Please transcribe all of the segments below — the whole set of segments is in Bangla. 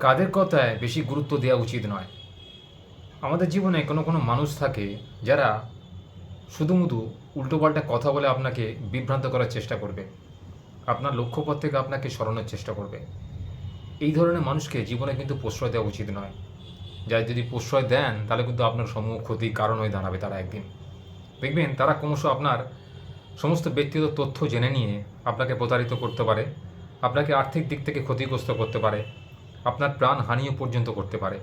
কাদের কথায় বেশি গুরুত্ব দেওয়া উচিত নয়? আমাদের জীবনে কোনো কোনো মানুষ থাকে যারা শুধুমুধু উল্টোপাল্টা কথা বলে আপনাকে বিভ্রান্ত করার চেষ্টা করবে। আপনার লক্ষ্যপথ থেকে আপনাকে সরানোর চেষ্টা করবে। এই ধরনের মানুষকে জীবনে কিন্তু প্রশ্রয় দেওয়া উচিত নয়। যাই যদি প্রশ্রয় দেন, তাহলে কিন্তু আপনার সমূহ ক্ষতি কারণ হয়ে দাঁড়াবে তারা একদিন। দেখবেন তারা ক্রমশ আপনার সমস্ত ব্যক্তিগত তথ্য জেনে নিয়ে আপনাকে প্রতারিত করতে পারে, আপনাকে আর্থিক দিক থেকে ক্ষতিগ্রস্ত করতে পারে আপনার প্রাণ হানিও পর্যন্ত করতে পারে।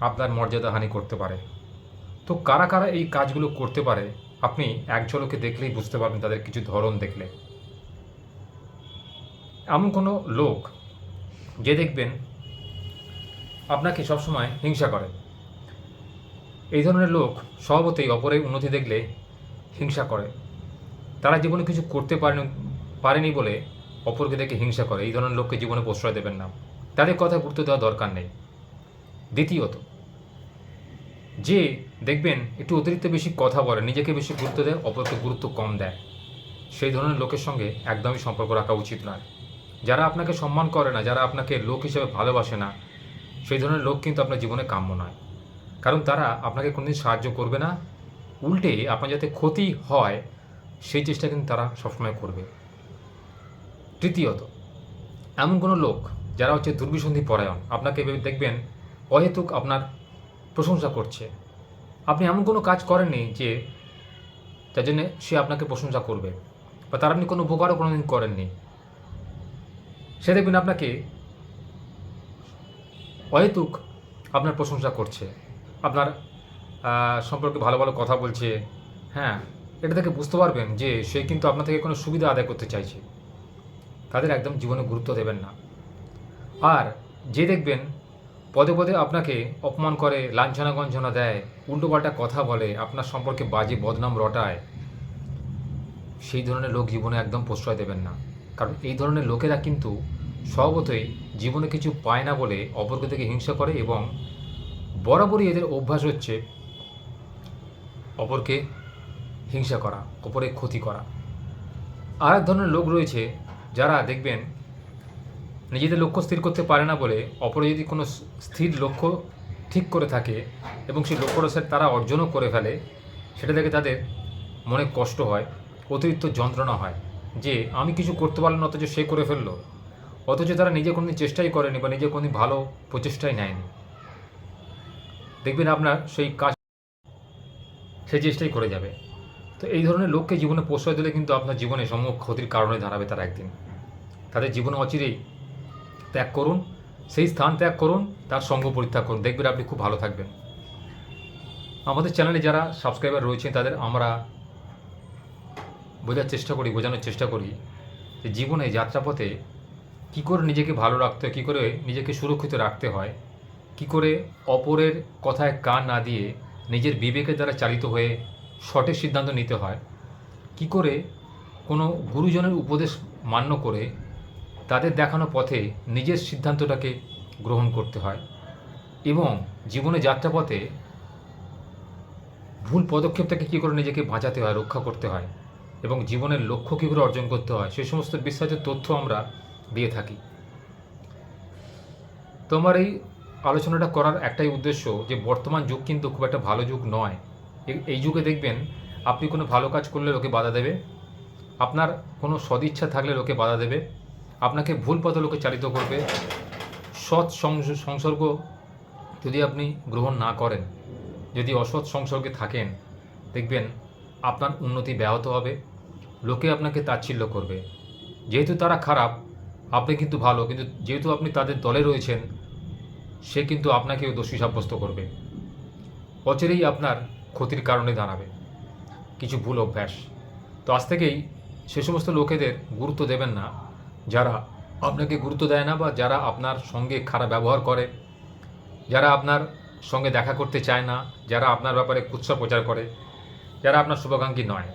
আপনার মর্যাদা হানি করতে পারে। তো কারা কারা এই কাজগুলো করতে পারে, আপনি এক ঝলকে দেখলেই বুঝতে পারবেন তাদের কিছু ধরন দেখলে। এমন কোনো লোক যে দেখবেন আপনাকে সবসময় হিংসা করে। এই ধরনের লোক স্বভাবতেই অপরের উন্নতি দেখলে হিংসা করে। তারা জীবনে কিছু করতে পারেনি পারেনি বলে অপরকে দেখে হিংসা করে। এই ধরনের লোককে জীবনে প্রশ্রয় দেবেন না। তাদের কথা গুরুত্ব দেওয়া দরকার নেই। দ্বিতীয়ত, যে দেখবেন একটু অতিরিক্ত বেশি কথা বলে, নিজেকে বেশি গুরুত্ব দেয়, অপরকে গুরুত্ব কম দেয়, সেই ধরনের লোকের সঙ্গে একদমই সম্পর্ক রাখা উচিত নয়। যারা আপনাকে সম্মান করে না, যারা আপনাকে লোক হিসেবে ভালোবাসে না, সেই ধরনের লোক কিন্তু আপনার জীবনে কাম্য নয়। কারণ তারা আপনাকে কোনোদিন সাহায্য করবে না। উল্টে আপনার যাতে ক্ষতি হয়, সেই চেষ্টা কিন্তু তারা সবসময় করবে। তৃতীয়ত, এমন কোনো লোক যারা হচ্ছে দুর্বিসন্ধি পরায়ণ, আপনাকে দেখবেন অহেতুক আপনার প্রশংসা করছে। আপনি এমন কোনো কাজ করেননি যে, যার জন্যে সে আপনাকে প্রশংসা করবে। বা তার আপনি কোনো উপকারও কোনোদিন করেননি। সে দেখবেন আপনাকে অহেতুক আপনার প্রশংসা করছে। আপনার সম্পর্কে ভালো ভালো কথা বলছে। হ্যাঁ এটা থেকে বুঝতে পারবেন যে সে কিন্তু আপনার থেকে কোনো সুবিধা আদায় করতে চাইছে। তাদের একদম জীবনে গুরুত্ব দেবেন না। আর যে দেখবেন, পদে পদে আপনাকে অপমান করে, লাঞ্ছনা গঞ্ছনা দেয়, উল্টোপাল্টা কথা বলে, আপনার সম্পর্কে বাজে বদনাম রটায়, সেই ধরনের লোক জীবনে একদম প্রশ্রয় দেবেন না। কারণ এই ধরনের লোকেরা কিন্তু স্বভাবতই জীবনে কিছু পায় না বলে অপরকে থেকে হিংসা করে এবং বরাবরই এদের অভ্যাস হচ্ছে অপরকে হিংসা করা, অপরের ক্ষতি করা। আর এক ধরনের লোক রয়েছে যারা দেখবেন নিজেদের লক্ষ্য স্থির করতে পারে না বলে অপরে যদি কোনো স্থির লক্ষ্য ঠিক করে থাকে এবং সেই লক্ষ্যটা সে তারা অর্জনও করে ফেলে, সেটা থেকে তাদের মনে কষ্ট হয়, অতিরিক্ত যন্ত্রণা হয় যে, আমি কিছু করতে পারলাম না, অথচ সে করে ফেলল। অথচ তারা নিজে কোনোদিন চেষ্টাই করেনি বা নিজে কোনোদিন ভালো প্রচেষ্টাই নেয়নি। দেখবেন আপনার সেই কাজ সেই চেষ্টাই করে যাবে। তো এই ধরনের লোককে জীবনে প্রশ্রয় দিলে কিন্তু আপনার জীবনে সমূহ ক্ষতির কারণে দাঁড়াবে তারা একদিন। তাদের জীবনে অচিরেই ত্যাগ করুন, সেই স্থান ত্যাগ করুন, তার সঙ্গ পরিত্যাগ করুন। দেখবেন আপনি খুব ভালো থাকবেন। আমাদের চ্যানেলে যারা সাবস্ক্রাইবার রয়েছেন, তাদের আমরা বোঝার চেষ্টা করি, বোঝানোর চেষ্টা করি যে জীবনে যাত্রাপথে কী করে নিজেকে ভালো রাখতে হয়, কী করে নিজেকে সুরক্ষিত রাখতে হয়, কী করে অপরের কথায় কান না দিয়ে নিজের বিবেকের দ্বারা চালিত হয়ে সঠিক সিদ্ধান্ত নিতে হয়, কী করে কোনো গুরুজনের উপদেশ মান্য করে তাদের দেখানো পথে নিজের সিদ্ধান্তটাকে গ্রহণ করতে হয় এবং জীবনে যাত্রাপথে ভুল পদক্ষেপ থেকে কী করে নিজেকে বাঁচাতে হয়, রক্ষা করতে হয় এবং জীবনের লক্ষ্য কী করে অর্জন করতে হয় সেই সমস্ত বিস্তারিত তথ্য আমরা দিয়ে থাকি। তোমার এই আলোচনাটা করার একটাই উদ্দেশ্য যে বর্তমান যুগ কিন্তু খুব একটা ভালো যুগ নয়। এই- যুগে দেখবেন আপনি কোনো ভালো কাজ করলে লোকে বাধা দেবে, আপনার কোনো সদিচ্ছা থাকলে লোকে বাধা দেবে আপনাকে ভুল পথে লোকে চালিত করবে। সৎ সংস- সংসর্গ যদি আপনি গ্রহণ না করেন, যদি অসৎ সংসর্গে থাকেন, দেখবেন আপনার উন্নতি ব্যাহত হবে, লোকে আপনাকে তাচ্ছিল্য করবে। যেহেতু তারা খারাপ, আপনি কিন্তু ভালো, কিন্তু যেহেতু আপনি তাদের দলে রয়েছেন, সে কিন্তু আপনাকেও দোষী সাব্যস্ত করবে। অচেরেই আপনার ক্ষতির কারণে দাঁড়াবে। কিছু ভুল অভ্যাস। তো আজ থেকেই সে সমস্ত লোকেদের গুরুত্ব দেবেন না। যারা আপনাকে গুরুত্ব দেয় না বা যারা আপনার সঙ্গে খারাপ ব্যবহার করে, যারা আপনার সঙ্গে দেখা করতে চায় না, যারা আপনার ব্যাপারে কুৎসা প্রচার করে, যারা আপনার শুভাকাঙ্ক্ষী নয়,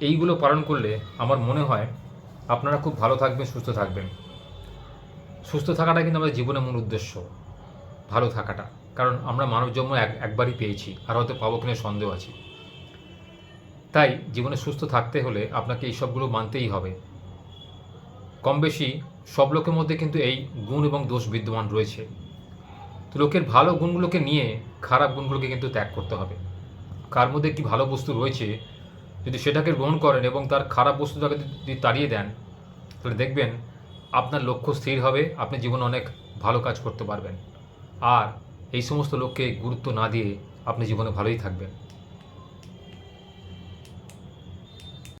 এইগুলো পালন করলে আমার মনে হয় আপনারা খুব ভালো থাকবেন, সুস্থ থাকবেন। সুস্থ থাকাটা কিন্তু আমাদের জীবনের মূল উদ্দেশ্য, ভালো থাকাটা। কারণ আমরা মানব জন্ম এক, একবারই পেয়েছি, আর হয়তো পাবো কিনা সন্দেহ আছে। তাই জীবনে সুস্থ থাকতে হলে আপনাকে এই সবগুলো মানতেই হবে। কম বেশি সব লোকের মধ্যে কিন্তু এই গুণ এবং দোষ বিদ্যমান রয়েছে। তো লোকের ভালো গুণগুলোকে নিয়ে খারাপ গুণগুলোকে কিন্তু ত্যাগ করতে হবে। কার মধ্যে কি ভালো বস্তু রয়েছে, যদি সেটাকে গ্রহণ করেন এবং তার খারাপ বস্তুটাকে যদি তাড়িয়ে দেন, তাহলে দেখবেন আপনার লক্ষ্য স্থির হবে, আপনি জীবনে অনেক ভালো কাজ করতে পারবেন। আর এই সমস্ত লোককে গুরুত্ব না দিয়ে আপনি জীবনে ভালোই থাকবেন।